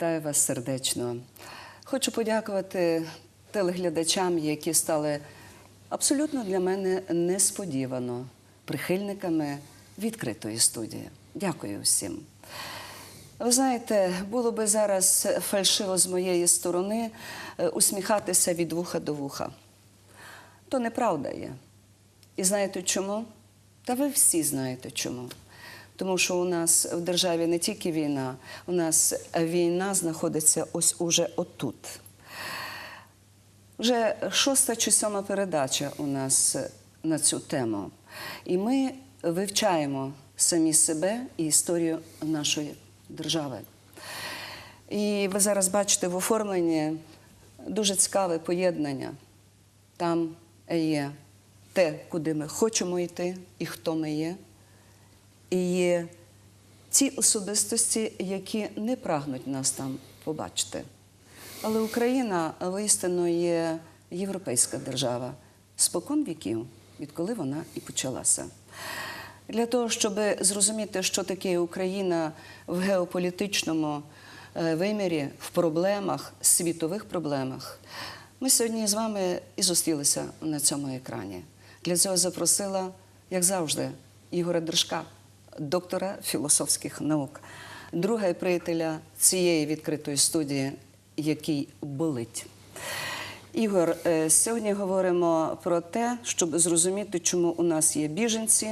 Вітаю вас сердечно. Хочу подякувати телеглядачам, які стали абсолютно для мене несподівано прихильниками відкритої студії. Дякую всім. Ви знаєте, було би зараз фальшиво з моєї сторони е, усміхатися від вуха до вуха. То неправда є. І знаєте чому? Та ви всі знаєте чому. Тому що у нас в державі не тільки війна, у нас війна знаходиться ось уже отут. Вже шоста чи сьома передача у нас на цю тему. І ми вивчаємо самі себе і історію нашої держави. І ви зараз бачите в оформленні дуже цікаве поєднання. Там є те, куди ми хочемо йти і хто ми є. І ті особистості, які не прагнуть нас там побачити. Але Україна воістину є європейська держава спокон віків, відколи вона і почалася. Для того, щоб зрозуміти, що таке Україна в геополітичному е, вимірі, в проблемах, світових проблемах, ми сьогодні з вами і зустрілися на цьому екрані. Для цього запросила, як завжди, Ігоря Держка, доктора філософських наук, друга приятеля цієї відкритої студії, який болить. Ігор, е, сьогодні говоримо про те, щоб зрозуміти, чому у нас є біженці,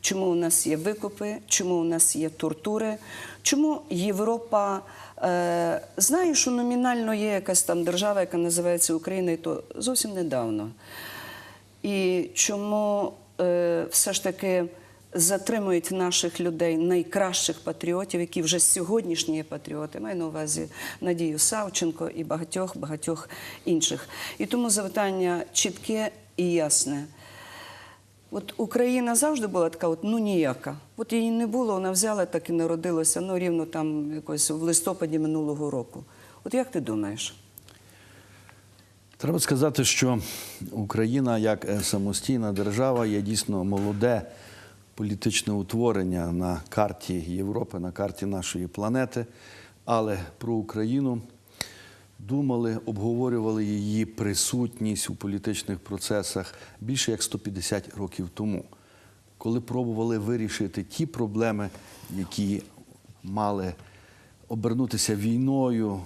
чому у нас є викупи, чому у нас є тортури, чому Європа е, знає, що номінально є якась там держава, яка називається Україна, і то зовсім недавно. І чому е, все ж таки затримують наших людей найкращих патріотів, які вже сьогоднішні є патріоти, маю на увазі Надію Савченко і багатьох багатьох інших. І тому запитання чітке і ясне. От Україна завжди була така, от ну ніяка. От її не було, вона взяла так і народилася, ну рівно там якось в листопаді минулого року. От як ти думаєш? Треба сказати, що Україна як е, самостійна держава є дійсно молоде політичне утворення на карті Європи, на карті нашої планети. Але про Україну думали, обговорювали її присутність у політичних процесах більше як 150 років тому, коли пробували вирішити ті проблеми, які мали обернутися війною,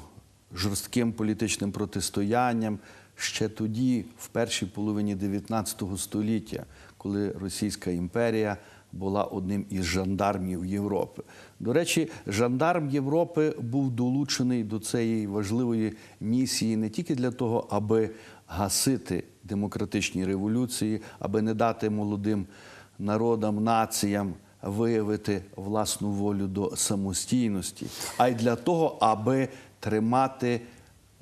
жорстким політичним протистоянням ще тоді, в першій половині 19 століття, коли Російська імперія була одним із жандармів Європи. До речі, жандарм Європи був долучений до цієї важливої місії не тільки для того, аби гасити демократичні революції, аби не дати молодим народам, націям виявити власну волю до самостійності, а й для того, аби тримати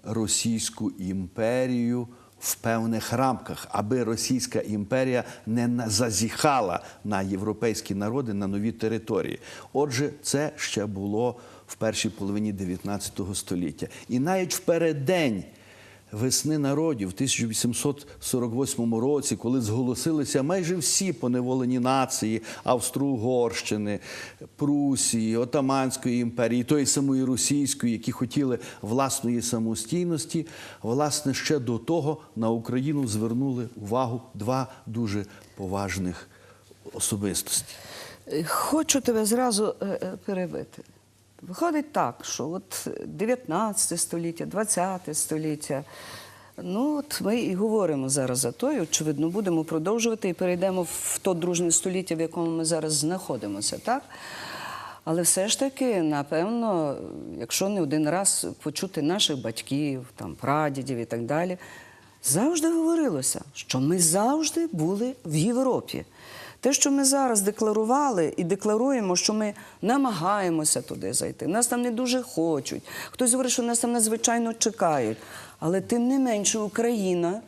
Російську імперію в певних рамках, аби Російська імперія не зазіхала на європейські народи на нові території. Отже, це ще було в першій половині 19 століття. І навіть в переддень весни народів в 1848 році, коли зголосилися майже всі поневолені нації Австро-Угорщини, Прусії, Отаманської імперії, тої самої російської, які хотіли власної самостійності, власне, ще до того на Україну звернули увагу два дуже поважних особистості. Хочу тебе зразу е, е, перебити. Виходить так, що от 19 століття, 20 століття. Ну, от ми і говоримо зараз за то, очевидно, будемо продовжувати і перейдемо в то дружне століття, в якому ми зараз знаходимося, так? Але все ж таки, напевно, якщо не один раз почути наших батьків, там, прадідів і так далі, завжди говорилося, що ми завжди були в Європі. Те, що ми зараз декларували і декларуємо, що ми намагаємося туди зайти. Нас там не дуже хочуть. Хтось говорить, що нас там надзвичайно чекають. Але тим не менше Україна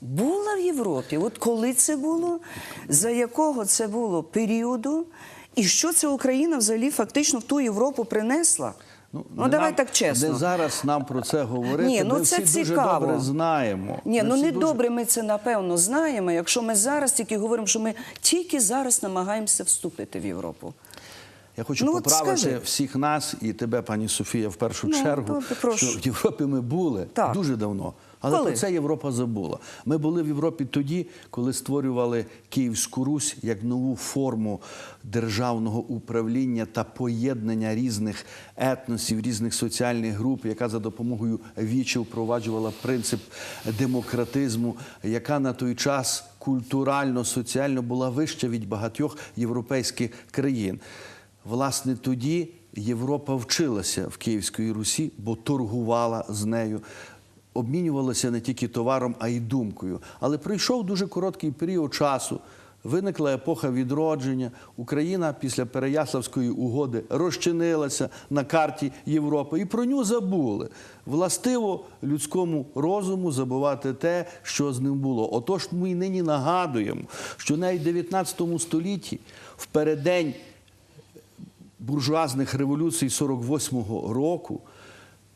була в Європі. От коли це було, за якого це було періоду, і що ця Україна взагалі фактично в ту Європу принесла? Ну, не давай нам- так чесно. Не зараз нам про це говорити. Ні, ну ми це всі цікаво. дуже добре знаємо. Ні, Ми ну не дуже- добре ми це напевно знаємо, якщо ми зараз тільки говоримо, що ми тільки зараз намагаємося вступити в Європу. Я хочу Ну, поправити скажи. всіх нас і тебе, пані Софія, в першу Ну, чергу, добре, що в Європі ми були Так. дуже давно. Але Коли? про це Європа забула. Ми були в Європі тоді, коли створювали Київську Русь як нову форму державного управління та поєднання різних етносів, різних соціальних груп, яка за допомогою вічів впроваджувала принцип демократизму, яка на той час культурально, соціально була вища від багатьох європейських країн. Власне, тоді Європа вчилася в Київській Русі, бо торгувала з нею. Обмінювалася не тільки товаром, а й думкою. Але пройшов дуже короткий період часу. Виникла епоха відродження. Україна після Переяславської угоди розчинилася на карті Європи і про нього забули. Властиво людському розуму забувати те, що з ним було. Отож, ми й нині нагадуємо, що навіть в 19 столітті, в переддень буржуазних революцій 48-го року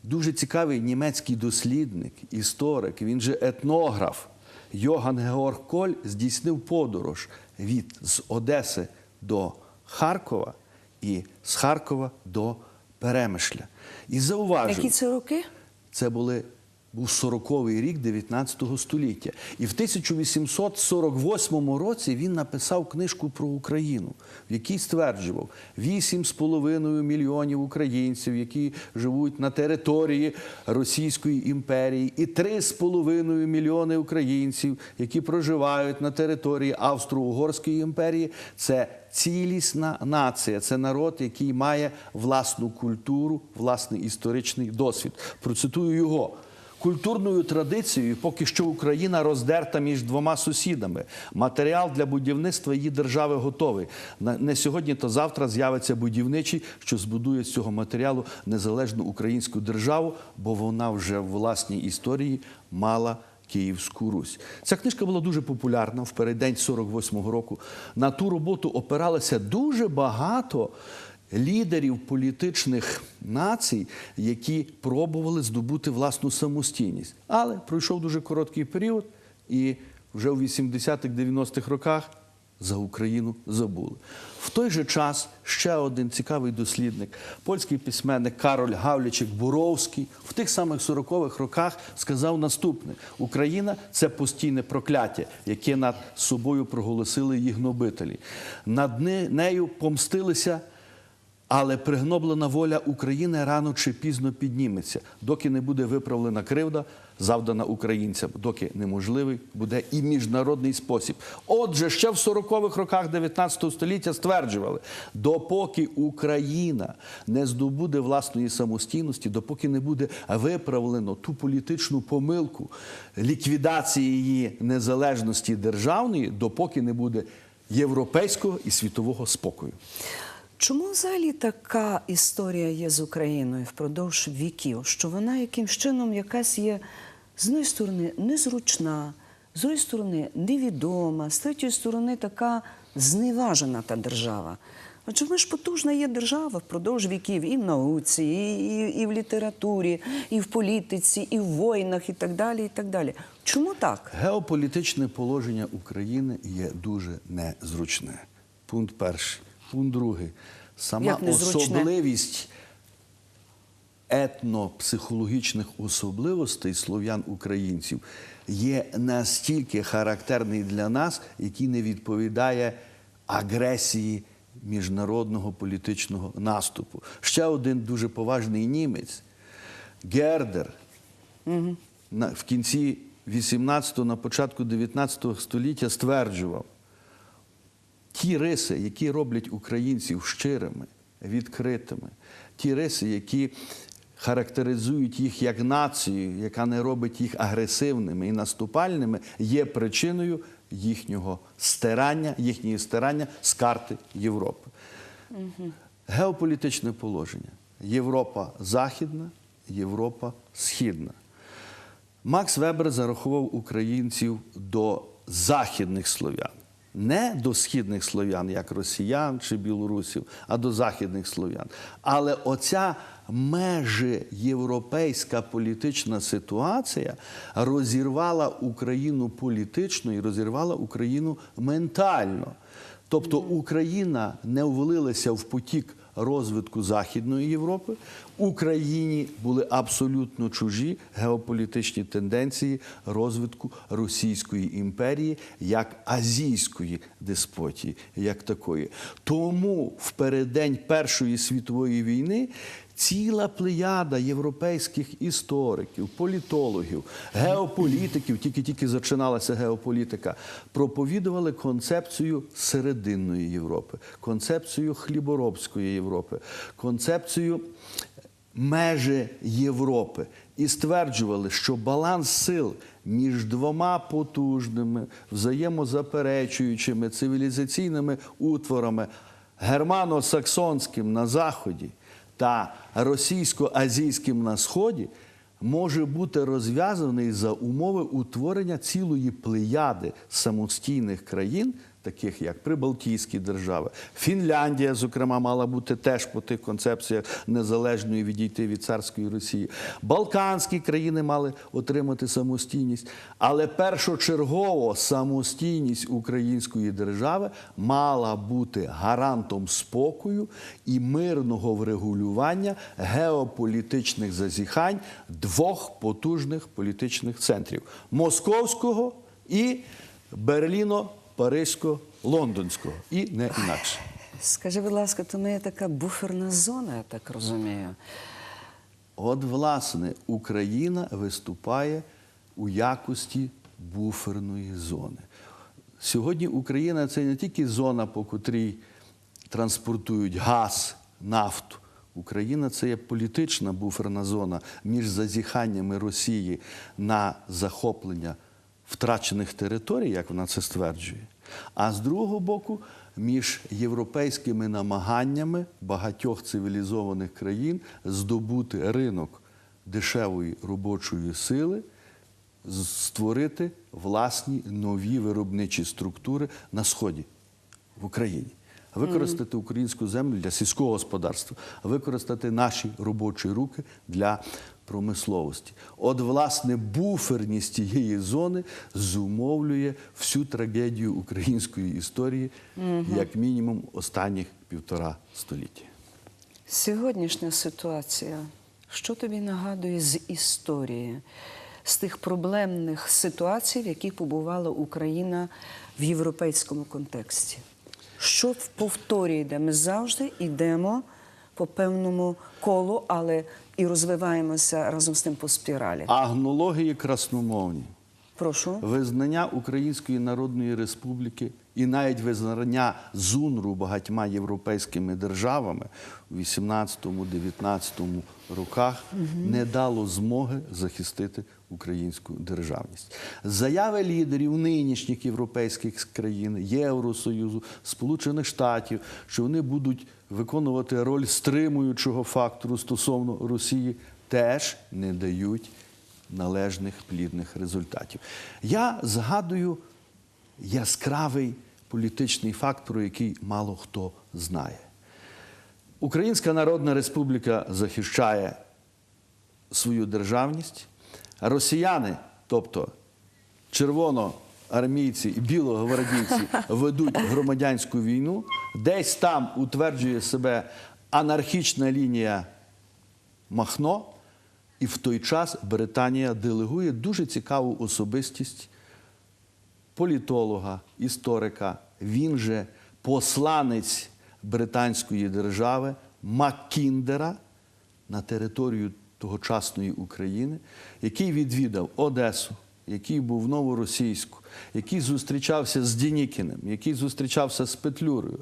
дуже цікавий німецький дослідник, історик, він же етнограф Йоган Георг Коль здійснив подорож від з Одеси до Харкова і з Харкова до Перемишля. І зауважив, Які це роки? це були був 40-й рік 19 століття. І в 1848 році він написав книжку про Україну, в якій стверджував 8,5 мільйонів українців, які живуть на території Російської імперії, і 3,5 мільйони українців, які проживають на території Австро-Угорської імперії. Це цілісна нація, це народ, який має власну культуру, власний історичний досвід. Процитую його. Культурною традицією поки що Україна роздерта між двома сусідами. Матеріал для будівництва її держави готовий. Не сьогодні, то завтра з'явиться будівничий, що збудує з цього матеріалу незалежну українську державу, бо вона вже в власній історії мала Київську Русь. Ця книжка була дуже популярна в переддень 48-го року. На ту роботу опиралося дуже багато лідерів політичних націй, які пробували здобути власну самостійність. Але пройшов дуже короткий період, і вже у 80-х-90-х роках за Україну забули. В той же час ще один цікавий дослідник, польський письменник Кароль Гавлічик Буровський, в тих самих 40-х роках сказав наступне: Україна це постійне прокляття, яке над собою проголосили її гнобителі. Над нею помстилися. Але пригноблена воля України рано чи пізно підніметься, доки не буде виправлена кривда, завдана українцям, доки неможливий буде і міжнародний спосіб. Отже, ще в 40-х роках 19 століття стверджували, допоки Україна не здобуде власної самостійності, допоки не буде виправлено ту політичну помилку ліквідації її незалежності державної, допоки не буде європейського і світового спокою. Чому взагалі така історія є з Україною впродовж віків? Що вона якимсь чином якась є з однієї сторони незручна, з другої сторони невідома, з третьої сторони така зневажена та держава. Адже ми ж потужна є держава впродовж віків і в науці, і, і, і в літературі, і в політиці, і в воїнах, і так далі. І так далі. Чому так? Геополітичне положення України є дуже незручне. Пункт перший. Пункт другий. Сама особливість етнопсихологічних особливостей слов'ян-українців є настільки характерний для нас, який не відповідає агресії міжнародного політичного наступу. Ще один дуже поважний німець Гердер на, в кінці 18-го, на початку 19 століття стверджував, ті риси, які роблять українців щирими, відкритими, ті риси, які характеризують їх як націю, яка не робить їх агресивними і наступальними, є причиною їхнього стирання, їхнього стирання з карти Європи. Геополітичне положення. Європа західна, Європа східна. Макс Вебер зарахував українців до західних слов'ян. Не до східних слов'ян, як росіян чи білорусів, а до західних слов'ян. Але оця межі європейська політична ситуація розірвала Україну політично і розірвала Україну ментально. Тобто Україна не ввалилася в потік розвитку Західної Європи. Україні були абсолютно чужі геополітичні тенденції розвитку Російської імперії як азійської деспотії, як такої. Тому в переддень Першої світової війни ціла плеяда європейських істориків, політологів, геополітиків, тільки-тільки зачиналася геополітика, проповідували концепцію серединної Європи, концепцію хліборобської Європи, концепцію межі Європи і стверджували, що баланс сил між двома потужними, взаємозаперечуючими цивілізаційними утворами германо-саксонським на заході та російсько-азійським на сході може бути розв'язаний за умови утворення цілої плеяди самостійних країн, таких як Прибалтійські держави. Фінляндія, зокрема, мала бути теж по тих концепціях незалежної відійти від царської Росії. Балканські країни мали отримати самостійність, але першочергово самостійність української держави мала бути гарантом спокою і мирного врегулювання геополітичних зазіхань двох потужних політичних центрів московського і Берліно-Паризько-Лондонського, і не інакше. Скажи, будь ласка, то ми така буферна зона, я так розумію. От, власне, Україна виступає у якості буферної зони. Сьогодні Україна це не тільки зона, по котрій транспортують газ, нафту. Україна це є політична буферна зона між зазіханнями Росії на захоплення втрачених територій, як вона це стверджує. А з другого боку, між європейськими намаганнями багатьох цивілізованих країн здобути ринок дешевої робочої сили, створити власні нові виробничі структури на сході в Україні. Використати українську землю для сільського господарства, використати наші робочі руки для промисловості. От, власне, буферність цієї зони зумовлює всю трагедію української історії, як мінімум, останніх півтора століття. Сьогоднішня ситуація, що тобі нагадує з історії, з тих проблемних ситуацій, в яких побувала Україна в європейському контексті? Що в повторі йде? Ми завжди йдемо по певному колу, але і розвиваємося разом з тим по спіралі. Агнології красномовні. Прошу. Визнання Української Народної Республіки і навіть визнання ЗУНРу багатьма європейськими державами у 18-19 роках не дало змоги захистити українську державність. Заяви лідерів нинішніх європейських країн, Євросоюзу, Сполучених Штатів, що вони будуть виконувати роль стримуючого фактору стосовно Росії, теж не дають належних плідних результатів. Я згадую яскравий політичний фактор, який мало хто знає. Українська Народна Республіка захищає свою державність. Росіяни, тобто червоноармійці і білогвардійці, ведуть громадянську війну. Десь там утверджує себе анархічна лінія Махно, і в той час Британія делегує дуже цікаву особистість політолога, історика. Він же посланець британської держави Маккіндера на територію тогочасної України, який відвідав Одесу, який був в Новоросійську, який зустрічався з Дінікіним, який зустрічався з Петлюрою.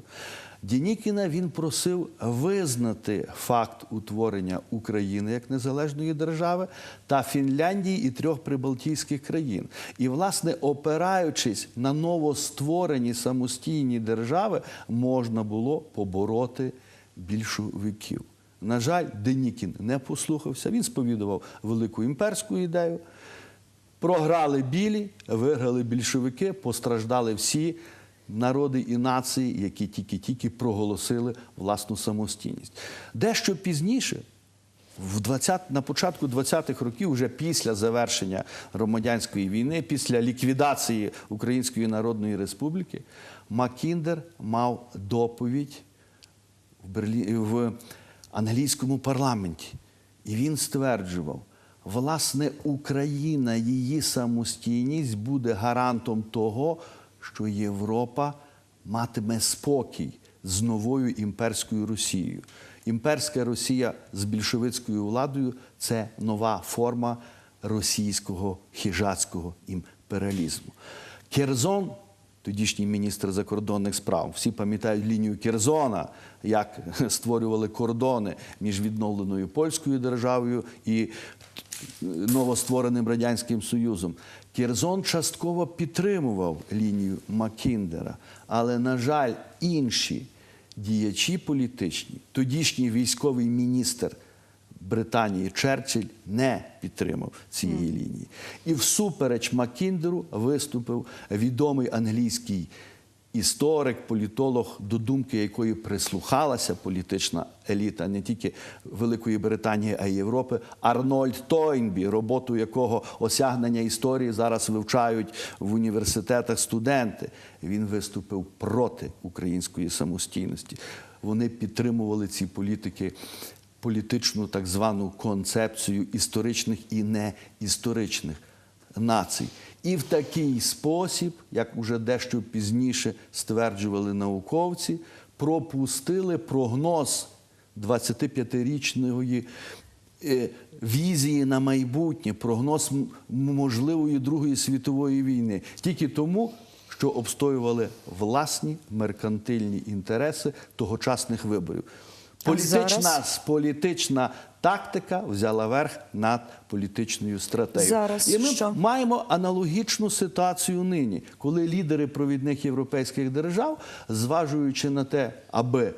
Дінікіна він просив визнати факт утворення України як незалежної держави та Фінляндії і трьох прибалтійських країн. І, власне, опираючись на новостворені самостійні держави, можна було побороти більшовиків. На жаль, Денікін не послухався. Він сповідував велику імперську ідею. Програли білі, виграли більшовики, постраждали всі народи і нації, які тільки-тільки проголосили власну самостійність. Дещо пізніше, в 20, на початку 20-х років, вже після завершення громадянської війни, після ліквідації Української Народної Республіки, Маккіндер мав доповідь в, Берлі... в англійському парламенті. І він стверджував, власне, Україна, її самостійність буде гарантом того, що Європа матиме спокій з новою імперською Росією. Імперська Росія з більшовицькою владою це нова форма російського хижацького імперіалізму. Керзон, тодішній міністр закордонних справ, всі пам'ятають лінію Керзона, як створювали кордони між відновленою польською державою і новоствореним радянським союзом. Керзон частково підтримував лінію Маккіндера, але, на жаль, інші діячі політичні, тодішній військовий міністр Британії Черчилль не підтримав цієї лінії. І всупереч Маккіндеру виступив відомий англійський історик, політолог, до думки якої прислухалася політична еліта не тільки Великої Британії, а й Європи, Арнольд Тойнбі, роботу якого осягнення історії зараз вивчають в університетах студенти. Він виступив проти української самостійності. Вони підтримували ці політики політичну так звану концепцію історичних і неісторичних націй. І в такий спосіб, як уже дещо пізніше стверджували науковці, пропустили прогноз 25-річної е, візії на майбутнє, прогноз можливої Другої світової війни. Тільки тому, що обстоювали власні меркантильні інтереси тогочасних виборів. Політична, зараз? політична тактика взяла верх над політичною стратегією. Зараз І ми що? маємо аналогічну ситуацію нині, коли лідери провідних європейських держав, зважуючи на те, аби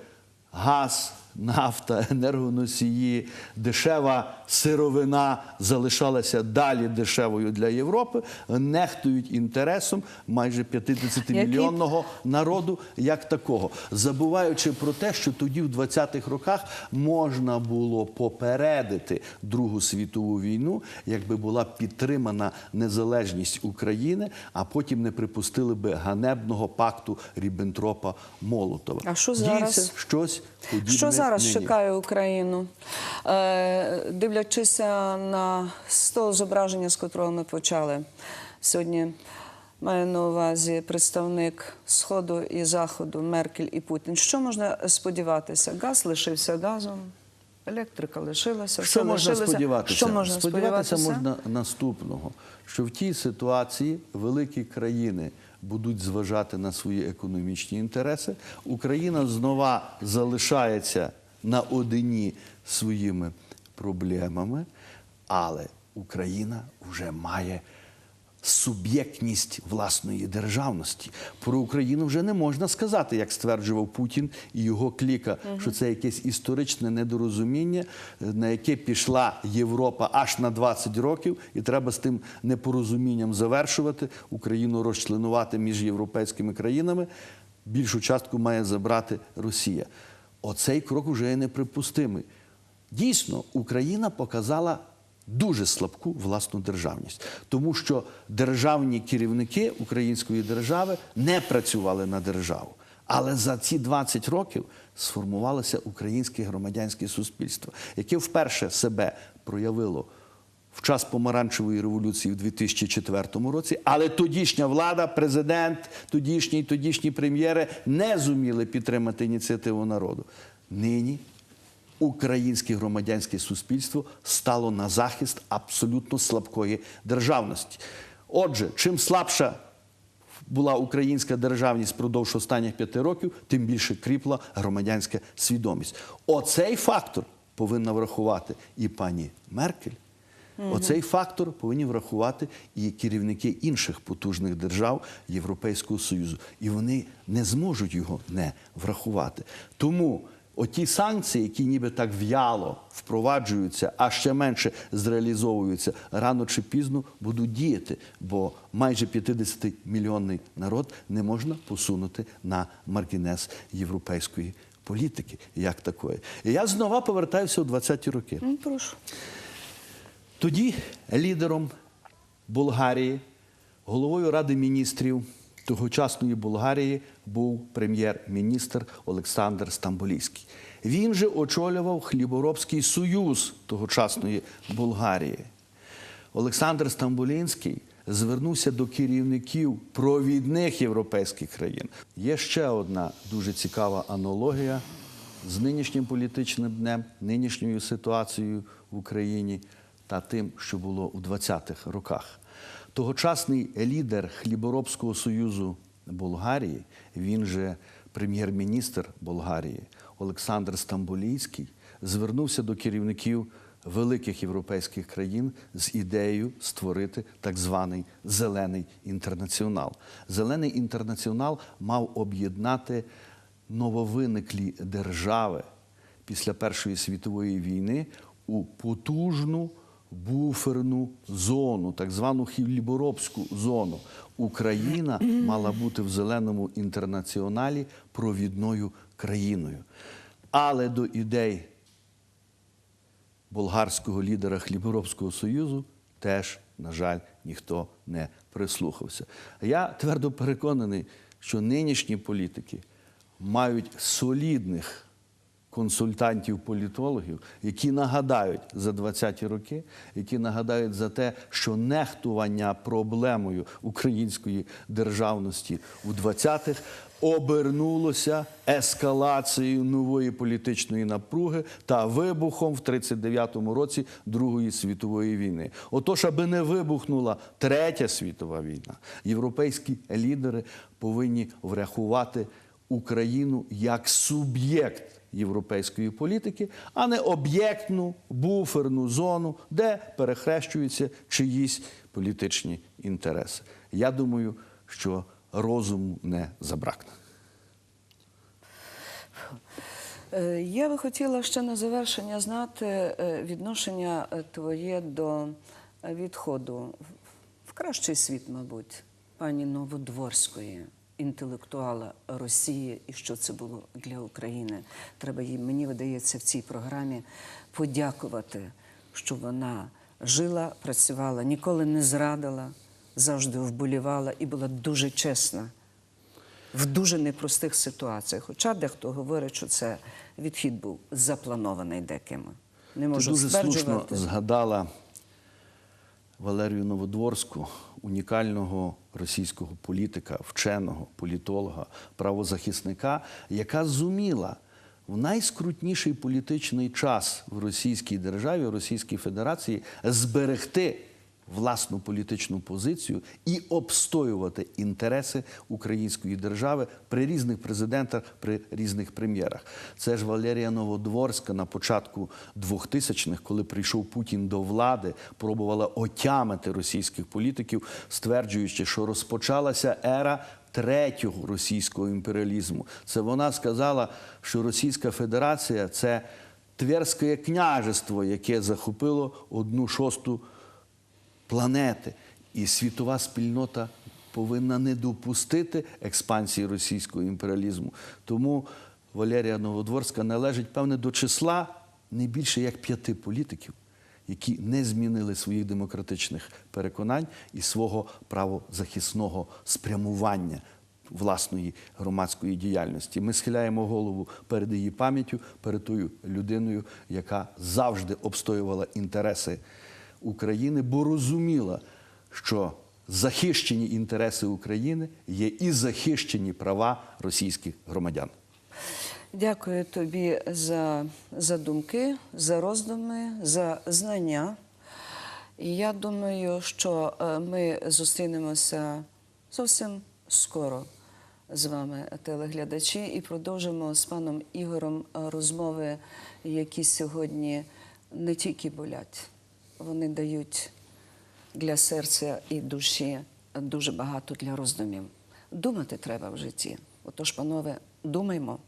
газ, нафта, енергоносії, дешева сировина залишалася далі дешевою для Європи, нехтують інтересом майже 50-мільйонного народу як такого, забуваючи про те, що тоді, в 20-х роках, можна було попередити Другу світову війну, якби була підтримана незалежність України, а потім не припустили би ганебного пакту Ріббентропа Молотова. А що зараз? щось подібне Що зараз нині. чекає Україну? Е, дивлячися на того зображення, з котрого ми почали сьогодні. Маю на увазі представник Сходу і Заходу Меркель і Путін. Що можна сподіватися? Газ лишився газом, електрика лишилася. Що все можна лишилося. сподіватися? Що можна сподіватися сподіватися? можна наступного, що в тій ситуації великі країни будуть зважати на свої економічні інтереси. Україна знова залишається наодині своїми проблемами, але Україна вже має суб'єктність власної державності. Про Україну вже не можна сказати, як стверджував Путін і його кліка, що це якесь історичне недорозуміння, е, на яке пішла Європа аж на 20 років, і треба з тим непорозумінням завершувати, Україну розчленувати між європейськими країнами. Більшу частку має забрати Росія. Оцей крок вже є неприпустимий. Дійсно, Україна показала дуже слабку власну державність, тому що державні керівники української держави не працювали на державу. Але за ці 20 років сформувалося українське громадянське суспільство, яке вперше себе проявило в час помаранчевої революції в 2004 році, але тодішня влада, президент, тодішні, тодішні прем'єри не зуміли підтримати ініціативу народу. Нині українське громадянське суспільство стало на захист абсолютно слабкої державності. Отже, чим слабша була українська державність впродовж останніх п'яти років, тим більше кріпла громадянська свідомість. Оцей фактор повинна врахувати і пані Меркель. Оцей фактор повинні врахувати і керівники інших потужних держав Європейського Союзу. І вони не зможуть його не врахувати. Тому оті санкції, які ніби так в'яло впроваджуються, а ще менше зреалізовуються, рано чи пізно будуть діяти, бо майже 50-мільйонний народ не можна посунути на маргінез європейської політики, як такої. І я знову повертаюся у 20-ті роки. Ну, прошу. Тоді лідером Болгарії, головою Ради міністрів тогочасної Болгарії був прем'єр-міністр Олександр Стамбулійський. Він же очолював Хліборобський союз тогочасної Болгарії. Олександр Стамбулінський звернувся до керівників провідних європейських країн. Є ще одна дуже цікава аналогія з нинішнім політичним днем, нинішньою ситуацією в Україні та тим, що було у 20-х роках. Тогочасний лідер Хліборобського союзу Болгарії, він же прем'єр-міністр Болгарії Олександр Стамбулійський, звернувся до керівників великих європейських країн з ідеєю створити так званий зелений інтернаціонал. Зелений інтернаціонал мав об'єднати нововиниклі держави після Першої світової війни у потужну буферну зону, так звану хліборобську зону. Україна мала бути в зеленому інтернаціоналі провідною країною. Але до ідей болгарського лідера Хліборобського союзу теж, на жаль, ніхто не прислухався. Я твердо переконаний, що нинішні політики мають солідних консультантів-політологів, які нагадають за 20-ті роки, які нагадають за те, що нехтування проблемою української державності у 20-х обернулося ескалацією нової політичної напруги та вибухом в 39-му році Другої світової війни. Отож, аби не вибухнула третя світова війна, європейські лідери повинні врахувати Україну як суб'єкт європейської політики, а не об'єктну буферну зону, де перехрещуються чиїсь політичні інтереси. Я думаю, що розуму не забракне. Е, Я би хотіла ще на завершення знати е, відношення е, твоє до відходу в кращий світ, мабуть, пані Новодворської, інтелектуала Росії, і що це було для України. Треба їй, мені видається, в цій програмі подякувати, що вона жила, працювала, ніколи не зрадила, завжди вболівала і була дуже чесна в дуже непростих ситуаціях. Хоча дехто говорить, що це відхід був запланований декими. Не Ти можу дуже слушно згадала Валерію Новодворську, унікального російського політика, вченого, політолога, правозахисника, яка зуміла в найскрутніший політичний час в Російській державі, в Російській Федерації зберегти власну політичну позицію і обстоювати інтереси української держави при різних президентах, при різних прем'єрах. Це ж Валерія Новодворська на початку 2000-х, коли прийшов Путін до влади, пробувала отямити російських політиків, стверджуючи, що розпочалася ера. Третього російського імперіалізму. Це вона сказала, що Російська Федерація це Тверське княжество, яке захопило одну шосту планети. І світова спільнота повинна не допустити експансії російського імперіалізму. Тому Валерія Новодворська належить, певне, до числа не більше як п'яти політиків, які не змінили своїх демократичних переконань і свого правозахисного спрямування власної громадської діяльності. Ми схиляємо голову перед її пам'яттю, перед тою людиною, яка завжди обстоювала інтереси України, бо розуміла, що захищені інтереси України є і захищені права російських громадян. Дякую тобі за, за думки, за роздуми, за знання. І я думаю, що е, ми зустрінемося зовсім скоро з вами, телеглядачі, і продовжимо з паном Ігорем е, розмови, які сьогодні не тільки болять, вони дають для серця і душі дуже багато для роздумів. Думати треба в житті. Отож, панове, думаймо.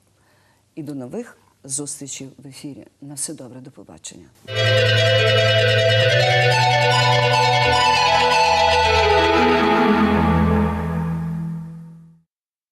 І до нових зустрічей в ефірі. На все добре, до побачення.